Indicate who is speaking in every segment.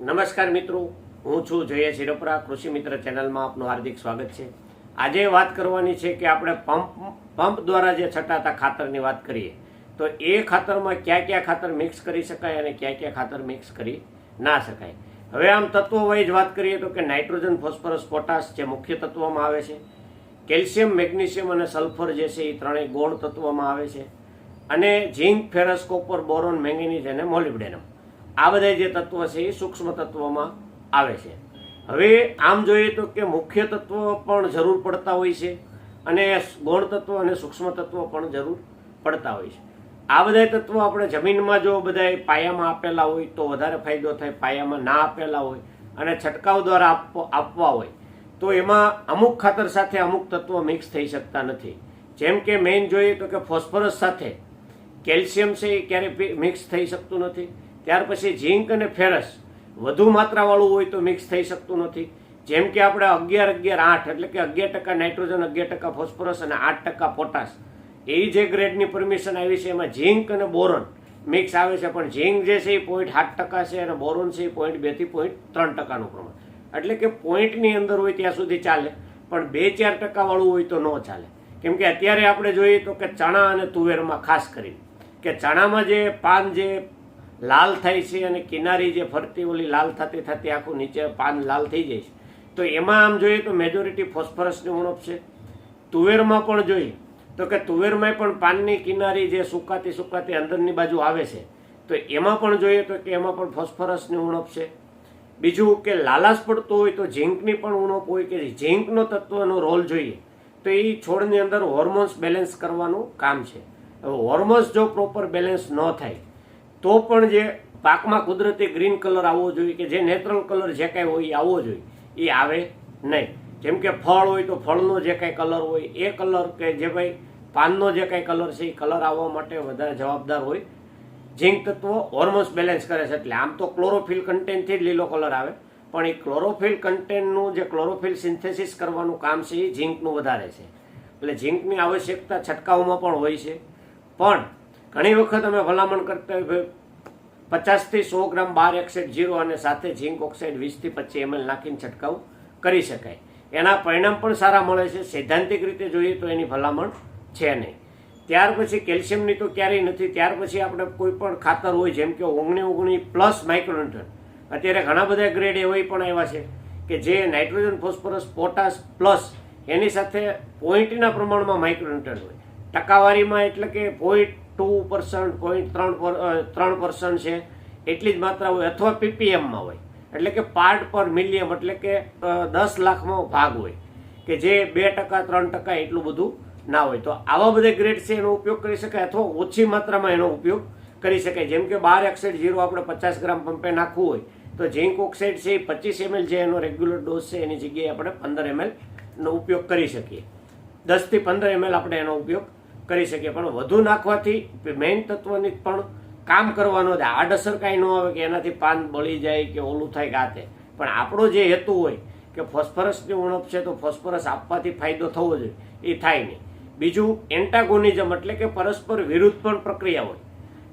Speaker 1: નમસ્કાર મિત્રો, હું છું જય શિરોપરા કૃષિ મિત્ર ચેનલમાં આપનું હાર્દિક સ્વાગત છે. આજે વાત કરવાની છે કે આપણે પંપ પંપ દ્વારા જે છટાતા ખાતરની વાત કરીએ, તો એ ખાતરમાં ક્યાં ક્યાં ખાતર મિક્સ કરી શકાય અને ક્યાં ક્યાં ખાતર મિક્સ કરી ના શકાય. હવે આમ તત્વો વાઇઝ વાત કરીએ તો કે નાઇટ્રોજન, ફોસ્ફરસ, પોટાશ જે મુખ્ય તત્વમાં આવે છે, કેલ્શિયમ, મેગ્નેશિયમ અને સલ્ફર જે છે એ ત્રણેય ગૌણ તત્વમાં આવે છે, અને zinc, ferrous, copper, boron, manganese અને મોલિબ્ડેનમ. આ બધા જે તત્વ છે એ સૂક્ષ્મ તત્વોમાં આવે છે. હવે આમ જોઈએ તો કે મુખ્ય તત્વ પણ જરૂર પડતા હોય છે અને ગૌણ તત્વ અને સૂક્ષ્મ તત્વ પણ જરૂર પડતા હોય છે. આ બધા તત્વો આપણે જમીનમાં જો બધા પાયામાં આપેલા હોય તો વધારે ફાયદો થાય, પાયામાં ના આપેલા હોય અને છંટકાવ દ્વારા આપવો હોય, તો એમાં અમુક ખાતર સાથે અમુક તત્વો મિક્સ થઈ શકતા નથી. જેમ કે મેઇન જોઈએ તો કે ફોસ્ફરસ સાથે કેલ્શિયમ છે એ ક્યારેય મિક્સ થઈ શકતું નથી. ત્યાર પછી ઝીંક અને ફેરસ. વધુ માત્રાવાળું હોય તો મિક્સ થઈ શકતું નથી. જેમ કે આપણે અગિયાર અગિયાર આઠ એટલે કે અગિયાર ટકા નાઇટ્રોજન, અગિયાર ટકા ફોસ્ફરસ અને આઠ ટકા પોટાશ. એ જે ગ્રેડની પરમિશન આવી છે, એમાં ઝીંક અને બોરોન મિક્સ આવે છે. પણ ઝીંક જે છે એ પોઈન્ટ સાત ટકા છે અને બોરોન છે એ પોઈન્ટ બેથી પોઈન્ટ ત્રણ ટકાનું પ્રમાણ. એટલે કે પોઈન્ટની અંદર હોય ત્યાં સુધી ચાલે. પણ બે ચાર ટકાવાળું હોય તો ન ચાલે. કેમ કે અત્યારે આપણે જોઈએ તો કે ચણા અને તુવેરમાં ખાસ કરીને. કે ચણામાં જે પાન જે લાલ થાય છે અને કિનારી જે ફરતી ઓલી લાલ થતી થતી આખું નીચે પાન લાલ થઈ જાય છે. તો એમાં આમ જોઈએ તો મેજોરિટી ફોસ્ફરસની ઉણપ છે. તુવેરમાં પણ જોઈએ તો કે તુવેરમાં પણ પાનની કિનારી જે સુકાતી સુકાતી અંદરની બાજુ આવે છે. તો એમાં પણ જોઈએ તો કે એમાં પણ ફોસ્ફરસની ઉણપ છે. બીજું કે લાલાશ પડતો હોય તો ઝીંકની પણ ઉણપ હોય કે ઝીંકનો તત્વનો રોલ જોઈએ. તો એ છોડની અંદર હોર્મોન્સ બેલેન્સ કરવાનું કામ છે. હોર્મોન્સ જો પ્રોપર બેલેન્સ ન થાય તો પણ જે પાકમાં કુદરતી ગ્રીન કલર આવવો જોઈએ કે જે નેચરલ કલર જે કાંઈ હોય એ આવવો જોઈએ એ આવે નહીં. જેમ કે ફળ હોય તો ફળનો જે કાંઈ કલર હોય, એ કલર કે જે ભાઈ પાનનો જે કાંઈ કલર છે એ કલર આવવા માટે વધારે જવાબદાર હોય. ઝીંક તત્વો હોર્મોન્સ બેલેન્સ કરે છે એટલે આમ તો ક્લોરોફિલ કન્ટેન્ટથી જ લીલો કલર આવે. પણ એ ક્લોરોફિલ કન્ટેન્ટનું જે ક્લોરોફિલ સિન્થેસિસ કરવાનું કામ છે એ ઝીંકનું વધારે છે. એટલે ઝીંકની આવશ્યકતા છંટકાવમાં પણ હોય છે. પણ ઘણી વખત અમે ભલામણ કરતા હોય પચાસથી સો ગ્રામ બાર એક્સેટ જીરો અને સાથે ઝીંક ઓક્સાઇડ વીસથી પચીસ એમએલ નાખીને છંટકાવ કરી શકાય. એના પરિણામ પણ સારા મળે છે. સૈદ્ધાંતિક રીતે જોઈએ તો એની ભલામણ છે નહીં. ત્યાર પછી કેલ્શિયમની તો ક્યારેય નથી. ત્યાર પછી આપણે કોઈ પણ ખાતર હોય જેમ કે ઓગણી ઓગણી પ્લસ માઇક્રોન્યુટ્રન અત્યારે ઘણા બધા ગ્રેડ એવા પણ આવ્યા છે કે જે નાઇટ્રોજન, ફોસ્ફરસ, પોટાશ પ્લસ એની સાથે પોઈન્ટના પ્રમાણમાં માઇક્રોન્યુટ્રન હોય. ટકાવારીમાં એટલે કે પોઈન્ટ ટુ પર્સન્ટ પોઈન્ટ ત્રણ ત્રણ પર્સન્ટ છે, એટલી જ માત્રા હોય અથવા પીપીએમમાં હોય. એટલે કે પાર્ટ પર મિલિયમ, એટલે કે દસ લાખમાં ભાગ હોય. કે જે બે ટકા, ત્રણ ટકા એટલું બધું ના હોય. તો આવા બધા ગ્રેડ છે, એનો ઉપયોગ કરી શકાય અથવા ઓછી માત્રામાં એનો ઉપયોગ કરી શકાય. જેમ કે બાર એક્સાઇડ ઝીરો આપણે પચાસ ગ્રામ પંપે નાખવું હોય, તો ઝીંક ઓક્સાઇડ છે એ પચીસ એમએલ જે એનો રેગ્યુલર ડોઝ છે, એની જગ્યાએ આપણે પંદર એમએલનો ઉપયોગ કરી શકીએ. દસથી પંદર એમએલ આપણે એનો ઉપયોગ કરી શકીએ. પણ વધુ નાખવાથી મેઇન તત્વની પણ કામ કરવાનો છે. આડઅસર કાંઈ ન આવે કે એનાથી પાન બળી જાય કે ઓલું થાય કે આ તે પણ આપણો જે હેતુ હોય કે ફોસ્ફરસની ઉણપ છે તો ફોસ્ફરસ આપવાથી ફાયદો થવો જોઈએ. એ થાય નહીં. બીજું એન્ટાગોનિઝમ એટલે કે પરસ્પર વિરુદ્ધ પણ પ્રક્રિયા હોય.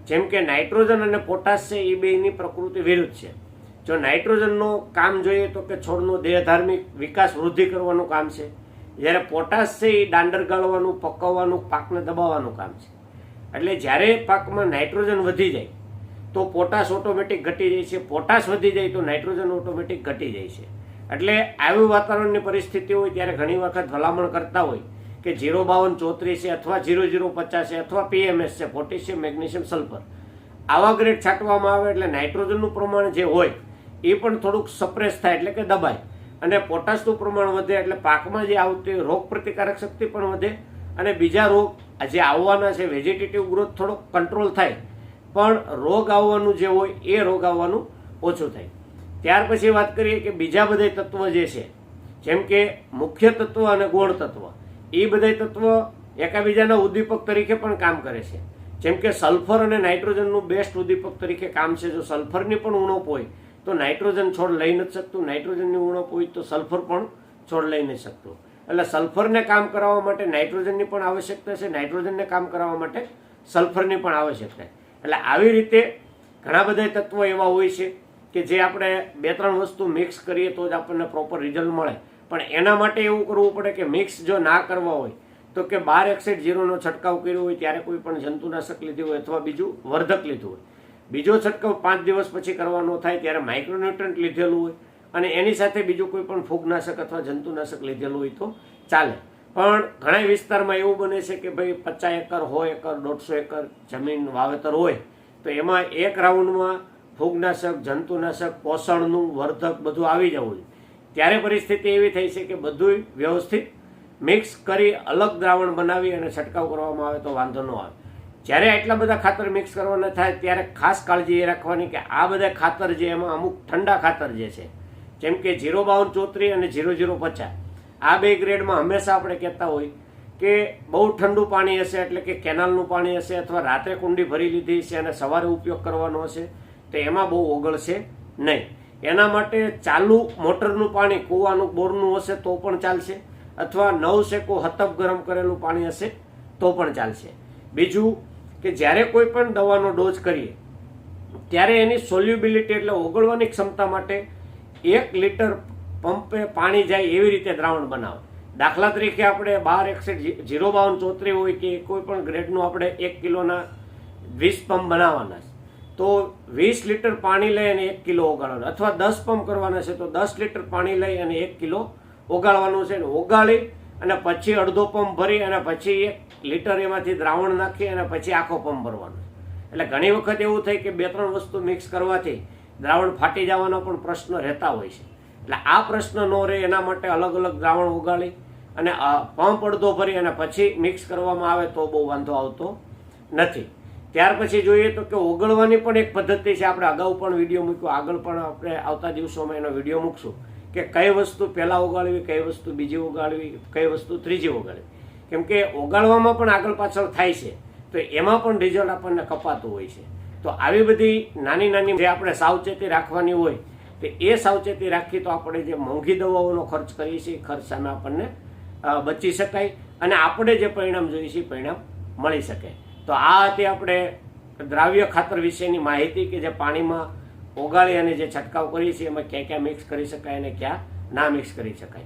Speaker 1: જેમ કે નાઇટ્રોજન અને પોટાશ છે એ બેની પ્રકૃતિ વિરુદ્ધ છે. જો નાઇટ્રોજનનું કામ જોઈએ તો કે છોડનો દેહધાર્મિક વિકાસ વૃદ્ધિ કરવાનું કામ છે. જ્યારે પોટાશ છે એ દાંડર ગાળવાનું, પકવવાનું, પાકને દબાવવાનું કામ છે. એટલે જ્યારે પાકમાં નાઇટ્રોજન વધી જાય, તો પોટાશ ઓટોમેટિક ઘટી જાય છે. પોટાશ વધી જાય તો નાઇટ્રોજન ઓટોમેટિક ઘટી જાય છે. એટલે આવી વાતાવરણની પરિસ્થિતિ હોય ત્યારે ઘણી વખત ભલામણ કરતા હોય કે જીરો બાવન ચોત્રીસ અથવા જીરો જીરો પચાસ અથવા પીએમએસ છે, પોટેશિયમ, મેગ્નેશિયમ, સલ્ફર. આવા ગ્રેડ છાંટવામાં આવે એટલે નાઇટ્રોજનનું પ્રમાણ જે હોય, એ પણ થોડુંક સપ્રેસ થાય એટલે કે દબાય. અને પોટાશનું પ્રમાણ વધે એટલે પાકમાં જે આવતી રોગ પ્રતિકારક શક્તિ પણ વધે અને બીજા રોગ જે આવવાના છે વેજીટેટિવ ગ્રોથ થોડોક કંટ્રોલ થાય, પણ રોગ આવવાનું જે હોય એ રોગ આવવાનું ઓછું થાય. ત્યાર પછી વાત કરીએ કે બીજા બધા તત્વ જે છે, જેમ કે મુખ્ય તત્વ અને ગૌણ તત્વ એ બધા તત્વ એકાબીજાના ઉદ્દીપક તરીકે પણ કામ કરે છે. જેમ કે સલ્ફર અને નાઇટ્રોજનનું બેસ્ટ ઉદ્દીપક તરીકે કામ છે. જો સલ્ફરની પણ ઉણપ હોય તો નાઇટ્રોજન છોડ લઈ નથી શકતું. નાઇટ્રોજનની ઉણપ હોય તો સલ્ફર પણ છોડ લઈ નથી શકતું. એટલે સલ્ફરને કામ કરાવવા માટે નાઇટ્રોજનની પણ આવશ્યકતા છે. નાઇટ્રોજનને કામ કરાવવા માટે સલ્ફરની પણ આવશ્યકતા એટલે આવી રીતે ઘણા બધા તત્વો એવા હોય છે કે જે આપણે બે ત્રણ વસ્તુ મિક્સ કરીએ તો જ આપણને પ્રોપર રિઝલ્ટ મળે. પણ એના માટે એવું કરવું પડે કે મિક્સ જો ના કરવા હોય, તો કે બાર એક્સાઇડ ઝીરોનો છંટકાવ કર્યો હોય, ત્યારે કોઈ પણ જંતુનાશક લીધું હોય અથવા બીજું વર્ધક લીધું હોય. બીજો છંટકાવ પાંચ દિવસ પછી કરવાનો થાય ત્યારે માઇક્રોન્યુટ્રન્ટ લીધેલું હોય અને એની સાથે બીજું કોઈ પણ ફૂગનાશક અથવા જંતુનાશક લીધેલું હોય તો ચાલે. પણ ઘણા વિસ્તારમાં એવું બને છે કે ભાઈ પચાસ એકર હોય, એકર દોઢસો એકર જમીન વાવેતર હોય, તો એમાં એક રાઉન્ડમાં ફૂગનાશક, જંતુનાશક, પોષણનું વર્ધક બધું આવી જવું જોઈએ. ત્યારે પરિસ્થિતિ એવી થઈ છે કે બધું વ્યવસ્થિત મિક્સ કરી અલગ દ્રાવણ બનાવી અને છંટકાવ કરવામાં આવે તો વાંધો ન આવે. જ્યારે આટલા બધા ખાતર મિક્સ કરવાના થાય, ત્યારે ખાસ કાળજી એ રાખવાની કે આ બધા ખાતર જે એમાં અમુક ઠંડા ખાતર જે છે, જેમ કે ઝીરો બાવન ચોત્રી અને ઝીરો ઝીરો પચાસ, આ બે ગ્રેડમાં હંમેશા આપણે કહેતા હોય કે બહુ ઠંડુ પાણી હશે એટલે કે કેનાલનું પાણી હશે અથવા રાત્રે કુંડી ભરી લીધી છે અને સવારે ઉપયોગ કરવાનો હશે, તો એમાં બહુ ઓગળશે નહીં. એના માટે ચાલુ મોટરનું પાણી, કૂવાનું, બોરનું હશે તો પણ ચાલશે, અથવા નવ શેકો હતપ ગરમ કરેલું પાણી હશે તો પણ ચાલશે. બીજું કે જ્યારે કોઈ પણ દવાનો ડોઝ કરીએ, ત્યારે એની સોલ્યુબિલિટી એટલે ઓગળવાની ક્ષમતા માટે એક લીટર પંપે પાણી જાય એવી રીતે દ્રાવણ બનાવો. દાખલા તરીકે આપણે બાર એકસઠ ઝીરો બાવન ચોત્રી હોય કે કોઈ પણ ગ્રેડનું આપણે એક કિલોના વીસ પંપ બનાવવાના છે. તો વીસ લીટર પાણી લઈ અને એક કિલો ઓગાળવાનું. અથવા દસ પંપ કરવાના છે તો દસ લીટર પાણી લઈ અને એક કિલો ઓગાળવાનું છે. અને ઓગાળી અને પછી અડધો પંપ ભરી અને પછી એક લીટર એમાંથી દ્રાવણ નાખી અને પછી આખો પંપ ભરવાનો. એટલે ઘણી વખત એવું થાય કે બે ત્રણ વસ્તુ મિક્સ કરવાથી દ્રાવણ ફાટી જવાનો પણ પ્રશ્ન રહેતા હોય છે. એટલે આ પ્રશ્ન ન રહે એના માટે અલગ અલગ દ્રાવણ ઉગાડી અને પંપ અડધો ભરી અને પછી મિક્સ કરવામાં આવે તો બહુ વાંધો આવતો નથી. ત્યાર પછી જોઈએ તો કે ઓગળવાની પણ એક પદ્ધતિ છે. આપણે અગાઉ પણ વીડિયો મૂક્યો, આગળ પણ આપણે આવતા દિવસોમાં એનો વીડિયો મૂકશું કે કઈ વસ્તુ પહેલાં ઓગાળવી કઈ વસ્તુ બીજી ઓગાળવી કઈ વસ્તુ ત્રીજી ઓગાળવી કેમ કે ઓગાળવામાં પણ આગળ પાછળ થાય છે, તો એમાં પણ રિઝલ્ટ આપણને કપાતું હોય છે. તો આવી બધી નાની નાની જે આપણે સાવચેતી રાખવાની હોય, તો એ સાવચેતી રાખી તો આપણે જે મોંઘી દવાઓનો ખર્ચ કરીએ છીએ ખર્ચ સામે આપણને બચી શકાય અને આપણે જે પરિણામ જોઈએ છીએ પરિણામ મળી શકે. તો આ હતી આપણે દ્રાવ્ય ખાતર વિશેની માહિતી કે જે પાણીમાં ઓગાળી અને જે છંટકાવ કરીએ છીએ, એમાં ક્યાં ક્યાં મિક્સ કરી શકાય અને ક્યાં ના મિક્સ કરી શકાય.